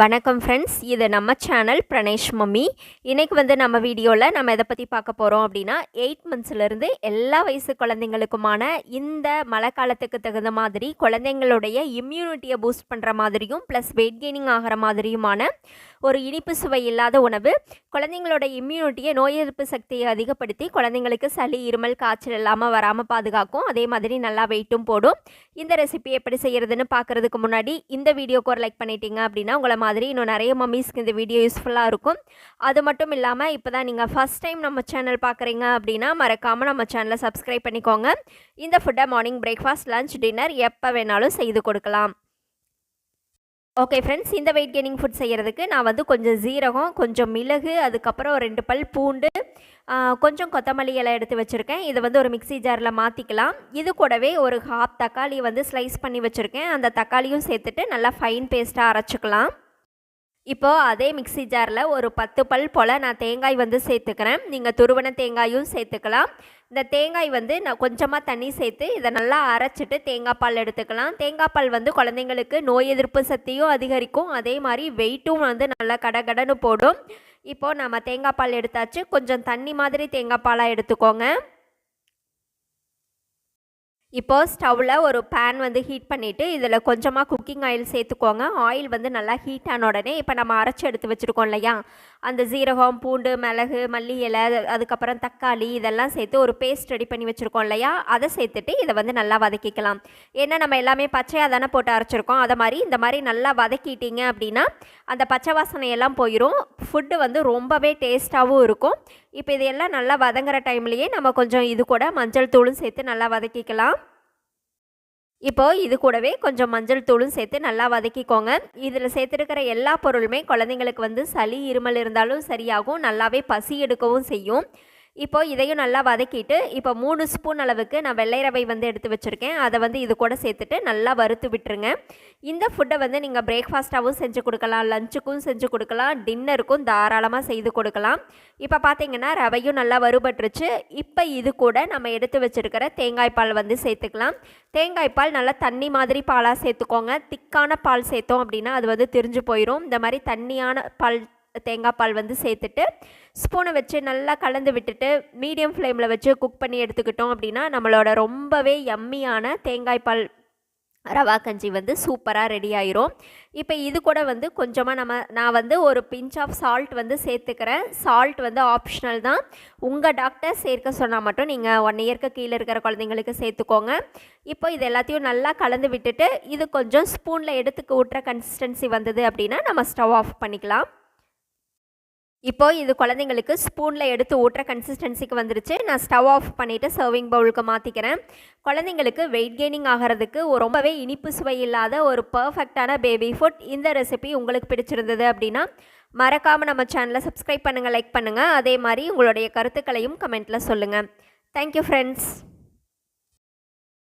வணக்கம் ஃப்ரெண்ட்ஸ் இது நம்ம சேனல் பிரணேஷ் மம்மி. இன்றைக்கி வந்து நம்ம வீடியோவில் நம்ம எதை பற்றி பார்க்க போகிறோம் அப்படின்னா எயிட் மந்த்ஸ்லேருந்து எல்லா வயசு குழந்தைங்களுக்குமான இந்த மழை காலத்துக்கு தகுந்த மாதிரி குழந்தைங்களுடைய இம்யூனிட்டியை பூஸ்ட் பண்ணுற மாதிரியும் ப்ளஸ் வெயிட் கெய்னிங் ஆகிற மாதிரியுமான ஒரு இனிப்பு சுவை இல்லாத உணவு குழந்தைங்களோட இம்யூனிட்டியை நோய் எதிர்ப்பு சக்தியை அதிகப்படுத்தி குழந்தைங்களுக்கு சளி இருமல் காய்ச்சல் இல்லாமல் வராமல் பாதுகாக்கும். அதே மாதிரி நல்லா வெயிட்டும் போடும். இந்த ரெசிபி எப்படி செய்கிறதுன்னு பார்க்குறதுக்கு முன்னாடி இந்த வீடியோக்கு ஒரு லைக் பண்ணிட்டீங்க அப்படின்னா உங்களை மாதிரி இன்னும் நிறைய மம்மிஸ்க்கு இந்த வீடியோ யூஸ்ஃபுல்லாக இருக்கும். அது மட்டும் இல்லாமல் இப்போ தான் நீங்கள் ஃபஸ்ட் டைம் நம்ம சேனல் பார்க்குறீங்க அப்படின்னா மறக்காமல் நம்ம சேனலை சப்ஸ்கிரைப் பண்ணிக்கோங்க. இந்த ஃபுட்டை மார்னிங் பிரேக்ஃபாஸ்ட் லஞ்ச் டின்னர் எப்போ வேணாலும் செய்து கொடுக்கலாம். ஓகே ஃப்ரெண்ட்ஸ் இந்த வெயிட் கெயினிங் ஃபுட் செய்கிறதுக்கு நான் வந்து கொஞ்சம் ஜீரகம் கொஞ்சம் மிளகு அதுக்கப்புறம் ரெண்டு பல் பூண்டு கொஞ்சம் கொத்தமல்லி இலை எடுத்து வச்சுருக்கேன். இதை வந்து ஒரு மிக்சி ஜாரில் மாற்றிக்கலாம் இது கூடவே ஒரு ஹாஃப் தக்காளி வந்து ஸ்லைஸ் பண்ணி வச்சுருக்கேன். அந்த தக்காளியும் சேர்த்துட்டு நல்லா ஃபைன் பேஸ்ட்டாக அரைச்சிக்கலாம். இப்போது அதே மிக்சி ஜாரில் ஒரு பத்து பல் போல் நான் தேங்காய் வந்து சேர்த்துக்கிறேன். நீங்கள் துருவன தேங்காயும் சேர்த்துக்கலாம். இந்த தேங்காய் வந்து நான் கொஞ்சமாக தண்ணி சேர்த்து இதை நல்லா அரைச்சிட்டு தேங்காய் பால் எடுத்துக்கலாம். தேங்காய் பால் வந்து குழந்தைங்களுக்கு நோய் எதிர்ப்பு சக்தியும் அதிகரிக்கும். அதே மாதிரி வெயிட்டும் வந்து நல்லா கடகடன்னு போடும். இப்போது நம்ம தேங்காய் பால் எடுத்தாச்சு. கொஞ்சம் தண்ணி மாதிரி தேங்காய் பாலாக எடுத்துக்கோங்க. இப்போது ஸ்டவ்வில் ஒரு பேன் வந்து ஹீட் பண்ணிவிட்டு இதில் கொஞ்சமாக குக்கிங் ஆயில் சேர்த்துக்கோங்க. ஆயில் வந்து நல்லா ஹீட் ஆன உடனே இப்போ நம்ம அரைச்சி எடுத்து வச்சுருக்கோம் இல்லையா? அந்த ஜீரகம் பூண்டு மிளகு மல்லி இலை அதுக்கப்புறம் தக்காளி இதெல்லாம் சேர்த்து ஒரு பேஸ்ட் ரெடி பண்ணி வச்சுருக்கோம் இல்லையா? அதை சேர்த்துட்டு இதை வந்து நல்லா வதக்கிக்கலாம். ஏன்னா நம்ம எல்லாமே பச்சையாக தானே போட்டு அரைச்சிருக்கோம். அதை மாதிரி இந்த மாதிரி நல்லா வதக்கிட்டீங்க அப்படின்னா அந்த பச்சை வாசனையெல்லாம் போயிடும் ஃபுட்டு வந்து ரொம்பவே டேஸ்ட்டாகவும் இருக்கும். இப்போ இதையெல்லாம் நல்லா வதங்குற டைம்லேயே நம்ம கொஞ்சம் இது கூட மஞ்சள் தூளும் சேர்த்து நல்லா வதக்கிக்கலாம். இப்போது இது கூடவே கொஞ்சம் மஞ்சள் தூளும் சேர்த்து நல்லா வதக்கிக்கோங்க. இதில் சேர்த்துருக்கிற எல்லா பொருளுமே குழந்தைங்களுக்கு வந்து சளி இருமல் இருந்தாலும் சரியாகும். நல்லாவே பசி எடுக்கவும் செய்யும். இப்போது இதையும் நல்லா வதக்கிட்டு இப்போ மூணு ஸ்பூன் அளவுக்கு நான் வெள்ளை ரவை வந்து எடுத்து வச்சுருக்கேன். அதை வந்து இது கூட சேர்த்துட்டு நல்லா வறுத்து விட்டுருங்க. இந்த ஃபுட்டை வந்து நீங்கள் பிரேக்ஃபாஸ்ட்டாகவும் செஞ்சு கொடுக்கலாம் லஞ்சுக்கும் செஞ்சு கொடுக்கலாம் டின்னருக்கும் தாராளமாக செய்து கொடுக்கலாம். இப்போ பார்த்தீங்கன்னா ரவையும் நல்லா வறுபட்டுருச்சு. இப்போ இது கூட நம்ம எடுத்து வச்சுருக்கிற தேங்காய் பால் வந்து சேர்த்துக்கலாம். தேங்காய் பால் நல்லா தண்ணி மாதிரி பாலாக சேர்த்துக்கோங்க. திக்கான பால் சேர்த்தோம் அப்படின்னா அது வந்து திரிஞ்சு போயிடும் இந்த மாதிரி தண்ணியான பால் தேங்காய் பால் வந்து சேர்த்துட்டு ஸ்பூனை வச்சு நல்லா கலந்து விட்டுட்டு மீடியம் ஃப்ளேமில் வச்சு குக் பண்ணி எடுத்துக்கிட்டோம் அப்படின்னா நம்மளோட ரொம்பவே எம்மியான தேங்காய் பால் ரவா கஞ்சி வந்து சூப்பராக ரெடி ஆயிரும். இப்போ இது கூட வந்து கொஞ்சமாக நம்ம நான் வந்து ஒரு பிஞ்ச் ஆஃப் சால்ட் வந்து சேர்த்துக்கிறேன். சால்ட் வந்து ஆப்ஷனல் தான். உங்கள் டாக்டர் சேர்க்க சொன்னால் மட்டும் நீங்கள் ஒன் இயர்க்கு கீழே இருக்கிற குழந்தைங்களுக்கு சேர்த்துக்கோங்க. இப்போ இது எல்லாத்தையும் நல்லா கலந்து விட்டுட்டு இது கொஞ்சம் ஸ்பூனில் எடுத்துக்க விட்டுற கன்சிஸ்டன்சி வந்தது அப்படின்னா நம்ம ஸ்டவ் ஆஃப் பண்ணிக்கலாம். இப்போது இது குழந்தைங்களுக்கு ஸ்பூனில் எடுத்து ஊட்டுற கன்சிஸ்டன்சிக்கு வந்துருச்சு. நான் ஸ்டவ் ஆஃப் பண்ணிவிட்டு சர்விங் பவுலுக்கு மாற்றிக்கிறேன் குழந்தைங்களுக்கு வெயிட் கெய்னிங் ஆகிறதுக்கு ரொம்பவே இனிப்பு சுவை இல்லாத ஒரு பர்ஃபெக்டான பேபி ஃபுட் இந்த ரெசிபி உங்களுக்கு பிடிச்சிருந்தது அப்படின்னா மறக்காமல் நம்ம சேனலை சப்ஸ்கிரைப் பண்ணுங்கள் லைக் பண்ணுங்கள் அதே மாதிரி உங்களுடைய கருத்துக்களையும் கமெண்ட்டில் சொல்லுங்கள் தேங்க்யூ ஃப்ரெண்ட்ஸ்